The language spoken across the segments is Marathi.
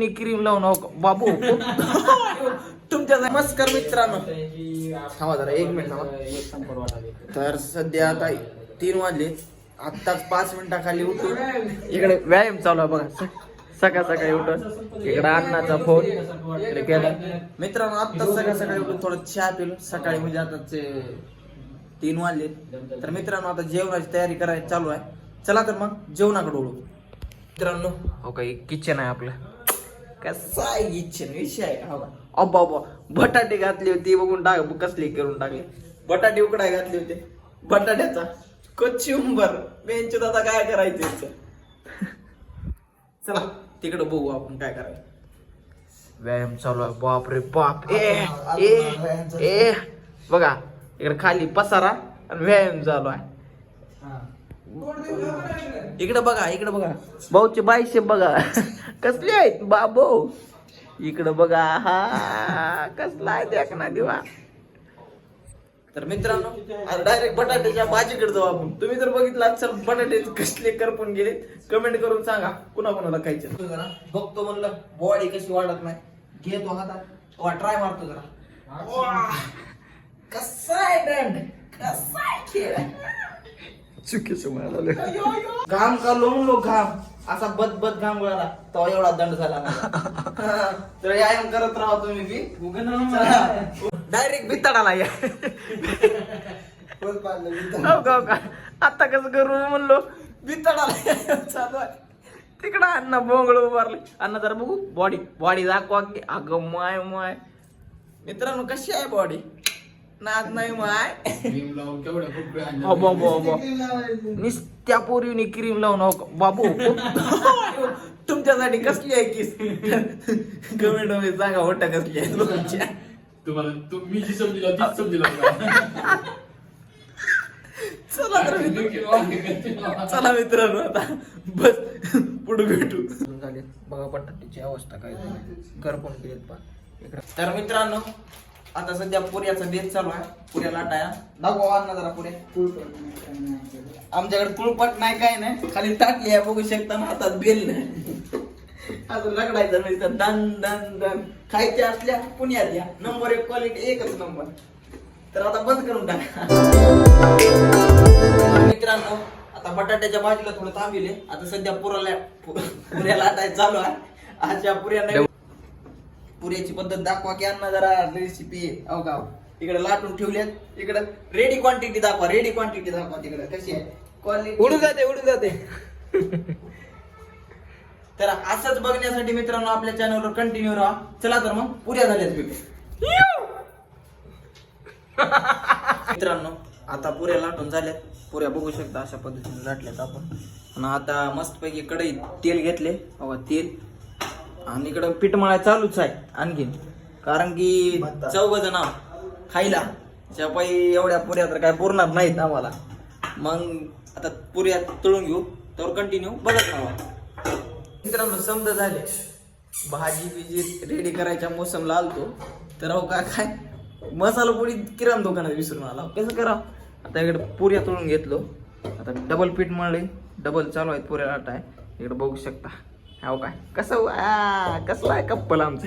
क्रीम लावून हो? बाबू तुमच्या नमस्कार मित्रांनो. थांबा जरा एक मिनिट थांबा. तर सध्या आता तीन वाजले. आत्ताच पाच मिनिटाखाली उठून इकडे व्यायाम चालू आहे बघा. सकाळ सकाळी उठून इकडे अन्नाचा फोन इकडे केला. मित्रांनो आत्ताच सकाळ सकाळी उठून थोडं चहा पिलो. सकाळी म्हणजे आता तीन वाजले. तर मित्रांनो आता जेवणाची तयारी करायची चालू आहे. चला तर मग जेवणाकडे ओळू मित्रांनो हो काही किचन आहे आपलं. कसं किचन विषय? हो? अब्बा बटाटे घातले होते बघून टाक कसले करून टाकले? बटाटे उकडाय घातले होते. बटाट्याचा? कच्युंबर बेंच आता काय करायचं याचं? चला तिकडे बघू आपण काय करायचं. व्यायाम चालू आहे. बाप. रे बाप ए ए ए. बघा इकडे खाली पसारा आणि व्यायाम चालू आहे. इकडे बघा इकडे बघा. भाऊचे बाईशे बघा. कसले आहेत? बाबो. इकडे बघा. हा कसला आहे देख ना दिवा? तर मित्रांनो आता डायरेक्ट बटाट्याच्या भाजीकडे जाऊ आपण. तुम्ही जर बघितलं असेल बटाटे कसले करपून गेले कमेंट करून सांगा. कुणा कुणाला खायचे जरा बघतो म्हणलं बॉडी कशी वाढत नाही. घेतो हातात. ट्राय मारतो जरा! कसा आहे दंड? कसा आहे खेळ? चुकीचं म्हणाला घाम का लोंबलो घाम? असा बद बद घाम गळाला. तो एवढा दंड झाला मला. तर व्यायाम करत राहा तुम्ही बी. डायरेक्ट बिताडाला या. हो का, हो का? आता कसं करू म्हणलो? बिताडाला या. चालू आहे. तिकडं अण्णा बोंगळ उभारले अण्णा जरा बघू. बॉडी बॉडी दाखवा की. अगं माय माय. मित्रांनो कशी आहे बॉडी नाच नाही माय. अबो अबो अबो. निस्त्या पोरीने क्रीम लावून हो का? बाबू तुमच्यासाठी कसली आहे किस? कमेंटमध्ये सांगा मोठ्या कसली आहे तुमच्या तुम्हाला तुम्ही जी समजला तीच समजला चला तर मित्र- चला मित्रांनो आता. बस. पुढे भेटू. झाले बघा बटाट्याची अवस्था काय झाली. घर पण केलेत पा इकडे. तर मित्रांनो आता सध्या पुऱ्याचा बेत चालू आहे. पुऱ्या लाटाया दाखवा ना जरा पुऱ्या. आमच्याकडे कुळपट नाही काय नाही. खाली टाकली आहे बघू शकता ना हातात बेल नाही. अजून रगडायचं नाही तर दन दन दन खायच्या असल्या पुण्यात या. नंबर एक क्वालिटी एकच नंबर तर आता बंद करून टाका. मित्रांनो आता बटाट्याच्या भाजीला थोडं थांबिले. आता सध्या पुराला पुऱ्या लाटायचं चालू आहे. आजच्या पुऱ्या नाही. पुऱ्याची पद्धत दाखवा की अण्णा जरा रेसिपी अहो गाव. इकडे लाटून ठेवल्यात इकडे रेडी क्वांटिटी दाखवा. रेडी क्वांटिटी दाखवा तिकडे. कशी आहे? क्वालिटी उडून जाते उडून जाते. तर असंच बघण्यासाठी मित्रांनो आपल्या चॅनलवर कंटिन्यू राहा. चला तर मग पुऱ्या झाल्यात मित्रांनो आता पुऱ्या लाटून झाल्यात. पुऱ्या बघू शकता अशा पद्धतीने लाटल्यात आपण. आणि आता मस्तपैकी कढईत तेल घेतले. तेल. आणि इकडं पीठ मळा चालूच आहे आणखीन. कारण की चौघ जण खायला. चपाई एवढ्या पुऱ्या तर काय पुरणार नाहीत आम्हाला. मग आता पुऱ्या तळून घेऊ तर कंटिन्यू बघत राहा मित्रांनो समजा झाले. भाजी बिजी रेडी करायच्या मोसमला आलतो. तर अहो का काय? मसाला पोळी किराणा दुकानात विसरून आला. कसं करा आता इकडे पुऱ्या तळून घेतलो. आता डबल पीठ मळले. डबल चालू आहेत पुऱ्या लाटा आहे. इकडे बघू शकता. हो काय? कसं आ, कसला आहे कप्पल आमचं?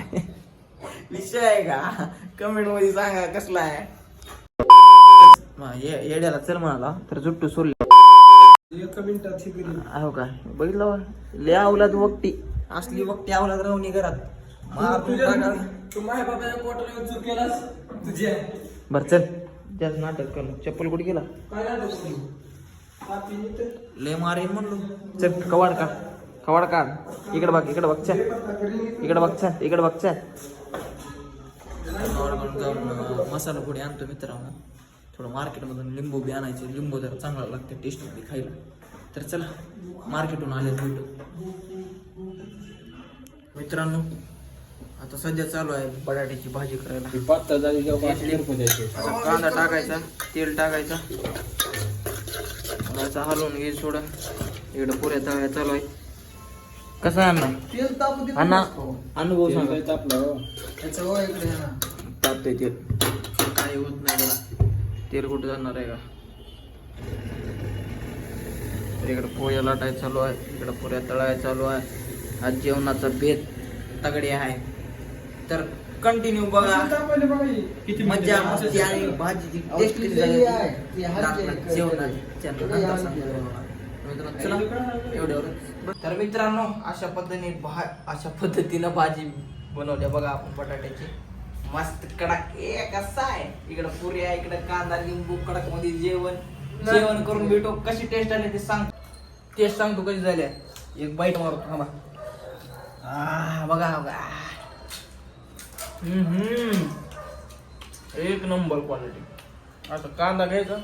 विषय आहे का? कमेंटमध्ये सांगा कसला आहे. हा, ये- येड्याला चल म्हणाला तर जुट्टू सोडले. हो का बघितलं? लय अवलाद वक्ती. असली वक्ती अवलाद राहून घरात. बर चल. जास्त नाटक कर. चप्पल कुठे गेला? लय मारे म्हणलो. चल कवाड काढ. कवाड काढ. इकडे बघ इकडे बघ चल. इकडे बघ चल. इकडे बघ चल. मसाला पुढे आणतो मित्रांनो. थोडं मार्केटमधून लिंबू बी आणायचे. लिंबू जरा चांगला लागते टेस्टमध्ये खायला. तर चला मार्केटहून आले भेटू. मित्रांनो आता सध्या चालू आहे बटाट्याची भाजी करायला. कांदा टाकायचा तेल टाकायचा. याचा हलवून घे थोडं इकडं पुऱ्या तव्या चालू आहे कसं आहे अण्णा? अण्णा अनुभव सांगा. तापतंय तेल. काही होत नाही बघा तेल कुठं जाणार आहे का? तर इकडं पोळ्या लाटाय चालू आहे. इकडं पुऱ्या तळाय चालू आहे. आज जेवणाचा बेत तगडे आहे. तर कंटिन्यू बघा. किती? मस्ती आणि भाजीची टेस्ट किती झाली. ती लागणार जेवणाची. नंतर सांगतो. बघा. मित्रांनो, चला एवढ्यावर तर मित्रांनो अशा पद्धतीने भा अशा पद्धतीनं भाजी बनवल्या बघा आपण बटाट्याची. मस्त कडक ए कसा आहे? इकडं पुरी आहे इकडं कांदा लिंबू कडकमध्ये जेवण जेवण करून भेटो. कशी टेस्ट आली ते सांग. टेस्ट सांगतो कशी झाल्या एक बाईट थांबा. आ, बघा बघा. हम्म. एक नंबर क्वालिटी असं कांदा घ्यायचा.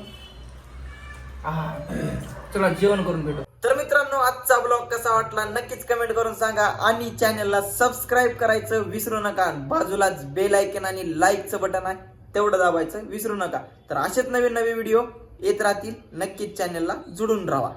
चला जेवण करून भेटू. तर मित्रांनो आजचा ब्लॉग कसा वाटला नक्कीच कमेंट करून सांगा आणि चॅनलला सबस्क्राईब करायचं विसरू नका. बाजूलाच बेल ऐकन आणि लाईकचं बटन आहे तेवढं दाबायचं विसरू नका. तर असेच नवीन नवीन व्हिडिओ येत राहतील. नक्कीच चॅनलला जुडून राहा.